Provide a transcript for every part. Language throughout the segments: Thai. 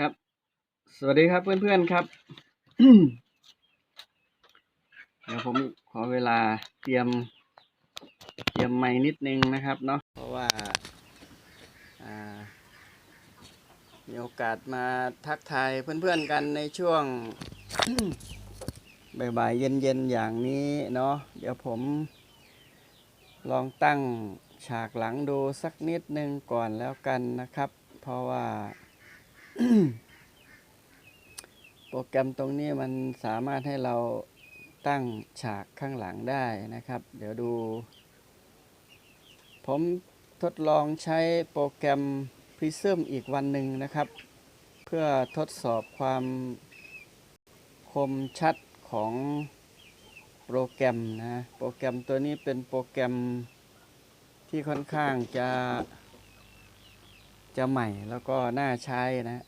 ครับ สวัสดีครับเพื่อนๆครับเดี๋ยวผมขอเวลาเตรียม เตรียมไม้นิดนึงนะครับเนาะเพราะว่าอ่ามีโอกาสมาทักทายเพื่อนๆกันในช่วงบ่ายๆเย็นๆอย่างนี้เนาะเดี๋ยวผม ลองตั้งฉากหลังดูสักนิดนึงก่อนแล้วกันนะครับ เพราะว่า โปรแกรมตรงนี้มันสามารถให้เราตั้งฉากข้างหลังได้นะครับ เดี๋ยวดู ผมทดลองใช้โปรแกรม Prism อีกวันหนึ่งนะครับ เพื่อทดสอบความคมชัดของโปรแกรมนะ โปรแกรมตัวนี้เป็นโปรแกรมที่ค่อนข้างจะจะใหม่แล้วก็น่าใช้นะ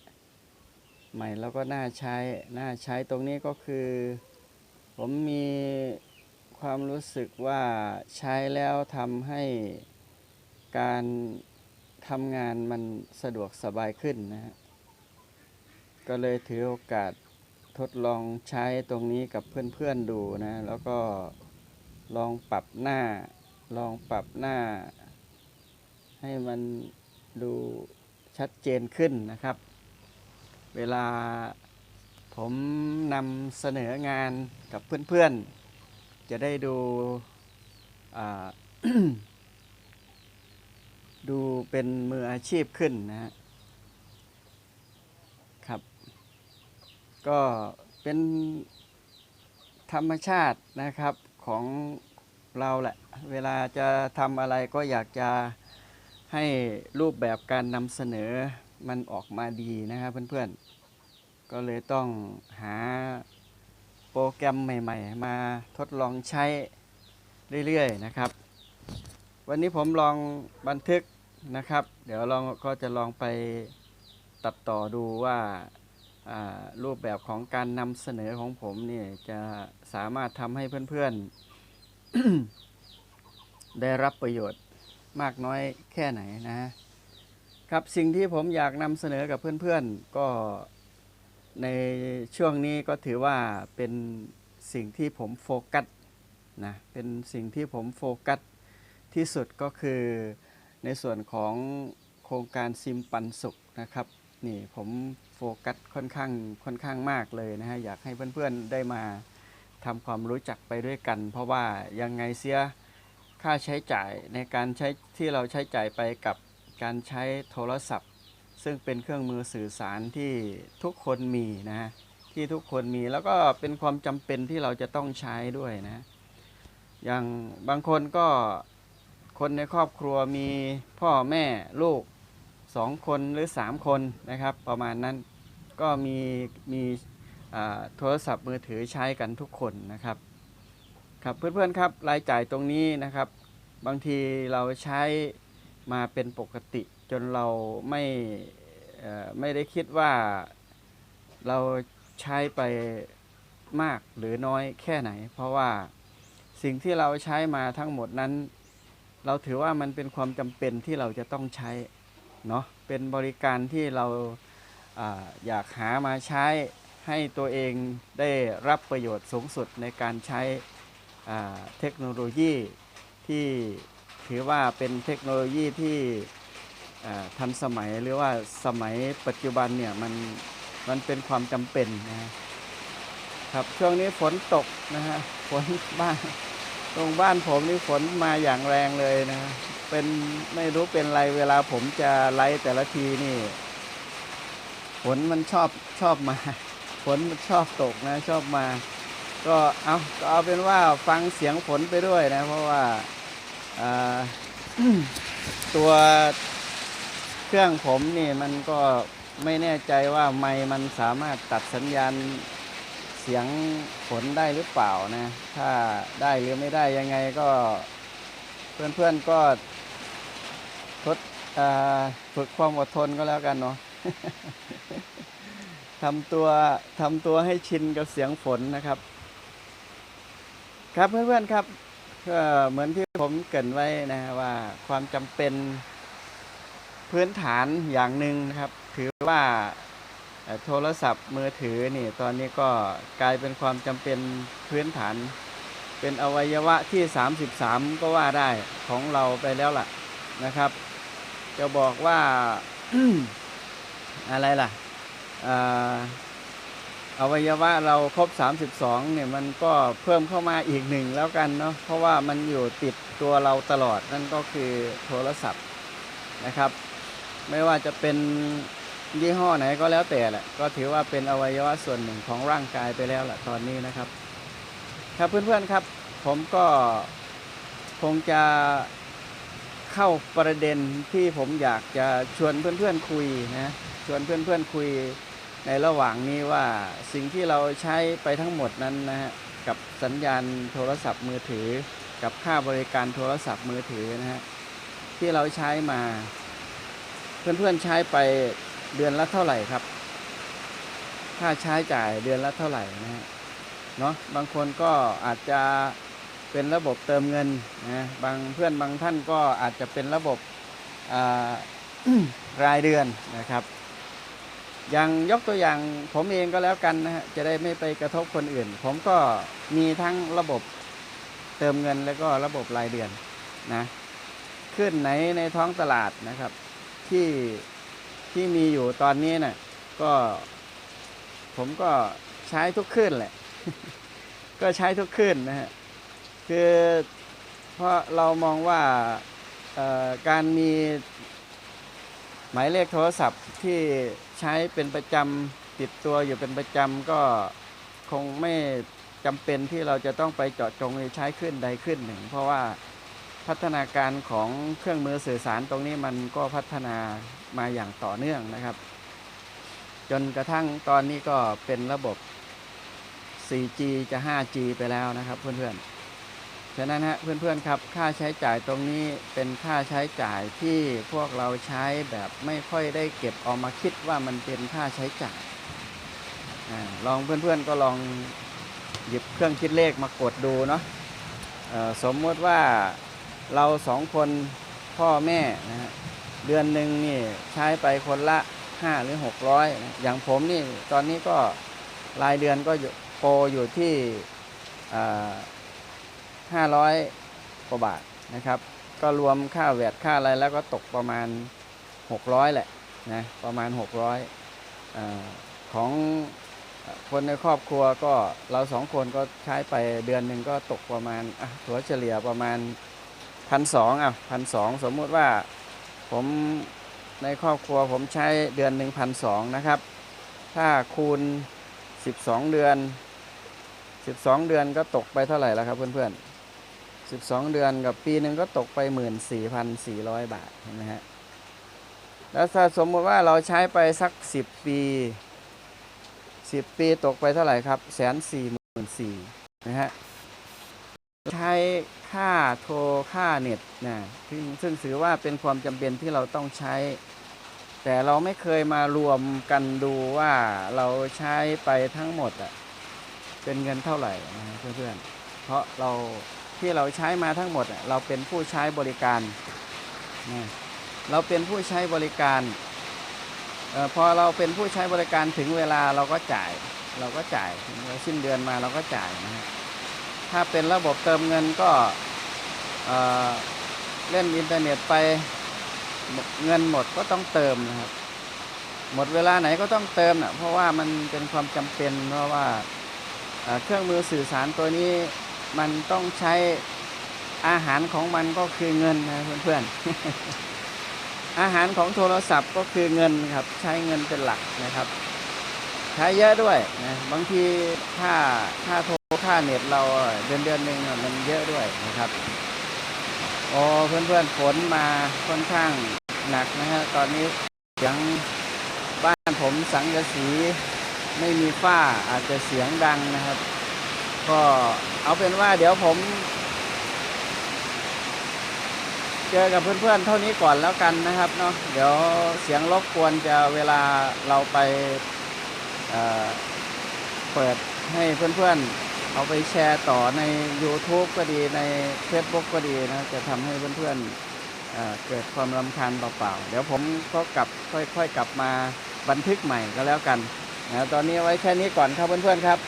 ใหม่แล้วก็น่าใช้น่าใช้ตรงนี้ก็คือ ผมมีความรู้สึกว่าใช้แล้วทำให้การทำงานมันสะดวกสบายขึ้นนะฮะก็เลยถือโอกาสทดลองใช้ตรงนี้กับเพื่อนๆดูนะ แล้วก็ลองปรับหน้า ลองปรับหน้า ให้มันดูชัดเจนขึ้นนะครับ เวลาผมนำเสนองานกับเพื่อนๆ จะได้ดูดูเป็นมืออาชีพขึ้นนะฮะครับ ก็เป็นธรรมชาตินะครับของเราแหละ เวลาจะทำอะไรก็อยากจะให้รูปแบบการนำเสนอมันออกมาดีนะครับเพื่อนๆ ก็เลยต้องหาโปรแกรมใหม่ ๆ มาทดลองใช้เรื่อยๆนะครับ วันนี้ผมลองบันทึกนะครับ เดี๋ยวลองก็จะลองไปตัดต่อดูว่าอ่ารูปแบบของการนำเสนอของผมเนี่ยจะสามารถทำให้เพื่อนๆ ได้รับประโยชน์มากน้อยแค่ไหนนะครับสิ่งที่ผมอยากนำเสนอกับเพื่อนๆ ก็ ในช่วงนี้ก็ถือว่าเป็นสิ่งที่ผมโฟกัสนะเป็นสิ่งที่ผมโฟกัสที่สุดก็คือในส่วนของโครงการซิมปันสุขนะครับนี่ผมโฟกัสค่อนข้างค่อนข้างมากเลยนะฮะอยากให้เพื่อนๆได้มาทำความรู้จักไปด้วยกัน เพราะว่ายังไงเสียค่าใช้จ่ายในการใช้ที่เราใช้จ่ายไปกับการใช้โทรศัพท์ ซึ่งเป็นเครื่องมือสื่อสารที่ทุกคนมีนะฮะที่ทุกคนมีแล้วก็เป็นความจำเป็นที่เราจะต้องใช้ด้วยนะอย่างบางคนก็คนในครอบครัวมีพ่อแม่ลูกสองคนหรือสามคนนะครับ ประมาณนั้นก็มีมีโทรศัพท์มือถือใช้กันทุกคนนะครับครับเพื่อนๆครับรายจ่ายตรงนี้นะครับ บางทีเราใช้มาเป็นปกติ จนเราไม่ไม่ได้คิดว่าเราใช้ไปมากหรือน้อยแค่ไหน เพราะว่าสิ่งที่เราใช้มาทั้งหมดนั้น เราถือว่ามันเป็นความจำเป็นที่เราจะต้องใช้เนาะเป็นบริการที่เราอาอยากหามาใช้ให้ตัวเองได้รับประโยชน์สูงสุดในการใช้เทคโนโลยีที่ถือว่าเป็นเทคโนโลยีที่ ทันสมัยหรือว่าสมัยปัจจุบันเนี่ยมันมันเป็นความจำเป็นนะครับช่วงนี้ฝนตกนะฮะฝนบ้านตรงบ้านผมนี่ฝนมาอย่างแรงเลยนะเป็นไม่รู้เป็นไรเวลาผมจะไลฟ์แต่ละทีนี่ฝนมันชอบชอบมาฝนมันชอบตกนะชอบมา ก็เอาก็เอาเป็นว่าฟังเสียงฝนไปด้วยนะ เพราะว่าอ่าตัว เครื่องผมนี่มันก็ไม่แน่ใจว่าไมค์มันสามารถตัดสัญญาณเสียงฝนได้หรือเปล่านะ ถ้าได้หรือไม่ได้ยังไงก็เพื่อนๆก็ทดฝึกความอดทนก็แล้วกันเนาะทำตัวทำตัวให้ชินกับเสียงฝนนะครับ ครับเพื่อนๆครับเหมือนที่ผมเกรินไว้นะว่าความจำเป็น พื้นฐานอย่างหนึ่งนะครับ ถือว่าโทรศัพท์มือถือนี่ตอนนี้ก็กลายเป็นความจำเป็นพื้นฐาน เป็นอวัยวะที่ 33 ก็ว่าได้ของเราไปแล้วล่ะนะครับ จะบอกว่าอะไรล่ะอ่าอวัยวะเราครบ 32เนี่ยมันก็เพิ่มเข้ามาอีกหนึ่งแล้วกันเนาะเพราะว่ามันอยู่ติดตัวเราตลอดนั่นก็คือโทรศัพท์นะครับ ไม่ว่าจะเป็นยี่ห้อไหนก็แล้วแต่แหละก็ถือว่าเป็นอวัยวะส่วนหนึ่งของร่างกายไปแล้วแหละตอนนี้นะครับ ครับเพื่อนๆครับ ผมก็คงจะเข้าประเด็นที่ผมอยากจะชวนเพื่อนๆคุยนะชวนเพื่อนๆคุยในระหว่างนี้ว่าสิ่งที่เราใช้ไปทั้งหมดนั้นนะฮะกับสัญญาณโทรศัพท์มือถือ กับค่าบริการโทรศัพท์มือถือนะฮะที่เราใช้มา เพื่อนๆใช้ไปเดือนละเท่าไหร่ครับ ค่าใช้จ่ายเดือนละเท่าไหร่นะฮะเนาะบางคนก็อาจจะเป็นระบบเติมเงินนะบางเพื่อนบางท่านก็อาจจะเป็นระบบรายเดือนนะครับ อย่างยกตัวอย่างผมเองก็แล้วกันนะฮะจะได้ไม่ไปกระทบคนอื่น ผมก็มีทั้งระบบเติมเงินแล้วก็ระบบรายเดือนนะขึ้นไหนในท้องตลาดนะครับ ที่ที่มีอยู่ตอนนี้นะ่ะก็ ผมก็ใช้ทุกขึ้นแหละ ก็ใช้ทุกขึ้นนะฮะคือเพราะเรามองว่าการมีหมายเลขโทรศัพท์ที่ใช้เป็นประจำติดตัวอยู่เป็นประจำก็คงไม่จำเป็นที่เราจะต้องไปเจาะจงใช้ขึ้นใดขึ้นหนึ่ง เพราะว่า พัฒนาการของเครื่องมือสื่อสารตรงนี้มันก็พัฒนามาอย่างต่อเนื่องนะครับ จนกระทั่งตอนนี้ก็เป็นระบบ 4G จะ 5G ไปแล้วนะครับเพื่อนๆ ฉะนั้นฮะเพื่อนๆครับค่าใช้จ่ายตรงนี้เป็นค่าใช้จ่ายที่พวกเราใช้แบบไม่ค่อยได้เก็บเอามาคิดว่ามันเป็นค่าใช้จ่ายอลองเพื่อนๆก็ลองหยิบเครื่องคิดเลขมากดดูเนาะสมมติว่า เราสองคนพ่อแม่นะฮะเดือนหนึ่งนี่ใช้ไปคนละ 5 หรือ 600นะอย่างผมนี่ตอนนี้ก็รายเดือนก็โปรอยู่ที่ห้าร้อยกว่าบาทนะครับ ก็รวมค่าแวดค่าอะไรแล้วก็ตกประมาณ 600 แหละนะประมาณ 600อาของคนในครอบครัวก็เราสองคนก็ใช้ไปเดือนหนึ่งก็ตกประมาณถัวเฉลี่ยประมาณ พันสองอะพันสองสมมุติว่าผมในครอบครัวผมใช้เดือนหนึ่งพันสองนะครับ ถ้าคูณ 12 เดือน 12 เดือนก็ตกไปเท่าไหร่แล้วครับเพื่อนๆ12 เดือนกับปีหนึ่งก็ตกไป 14,400 บาทเห็นไหมฮะแล้วถ้าสมมติว่าเราใช้ไปสัก 10 ปี 10 ปีตกไปเท่าไหร่ครับแสนสี่หมื่นสี่นะฮะ ใช้ค่าโทรค่าเน็ตนะซึ่งซึ่งถือว่าเป็นความจำเป็นที่เราต้องใช้ แต่เราไม่เคยมารวมกันดูว่าเราใช้ไปทั้งหมดอะเป็นเงินเท่าไหร่นะเพื่อนๆ เพราะเราที่เราใช้มาทั้งหมดเราเป็นผู้ใช้บริการนะเราเป็นผู้ใช้บริการออพอเราเป็นผู้ใช้บริการถึงเวลาเราก็จ่าย เราก็จ่ายสิ้นเดือนมาเราก็จ่ายนะฮะ ถ้าเป็นระบบเติมเงินก็เเล่นอินเทอร์เน็ตไปเงินหมดก็ต้องเติมนะครับ หมดเวลาไหนก็ต้องเติมนะเพราะว่ามันเป็นความจำเป็นเพราะว่าเเครื่องมือสื่อสารตัวนี้มันต้องใช้อาหารของมันก็คือเงินนะเพื่อนๆ อาหารของโทรศัพท์ก็คือเงินครับใช้เงินเป็นหลักนะครับ ใช้เยอะด้วยนะบางทีค่าค่าโทร ค่าเน็ตเราเดือนเดือนหนึ่งมันเยอะด้วยนะครับโอ้เพื่อนๆฝนมาค่อนข้างหนักนะฮะตอนนี้เสียงบ้านผมสังกะสีไม่มีฝ้าอาจจะเสียงดังนะครับ ก็เอาเป็นว่าเดี๋ยวผม เจอกับเพื่อนๆเท่านี้ก่อนแล้วกันนะครับเนาะเดี๋ยวเสียงรบกวนจะเวลาเราไปเอ่อเปิดให้เพื่อนๆ เอาไปแชร์ต่อใน YouTube ก็ดีใน Facebook ก็ดีนะ จะทำให้เพื่อนๆเเกิดความรำคาญเปล่าๆ เดี๋ยวผมก็กลับค่อยๆกลับมาบันทึกใหม่ก็แล้วกันนะตอนนี้ไว้แค่นี้ก่อนครับเพื่อนๆครับ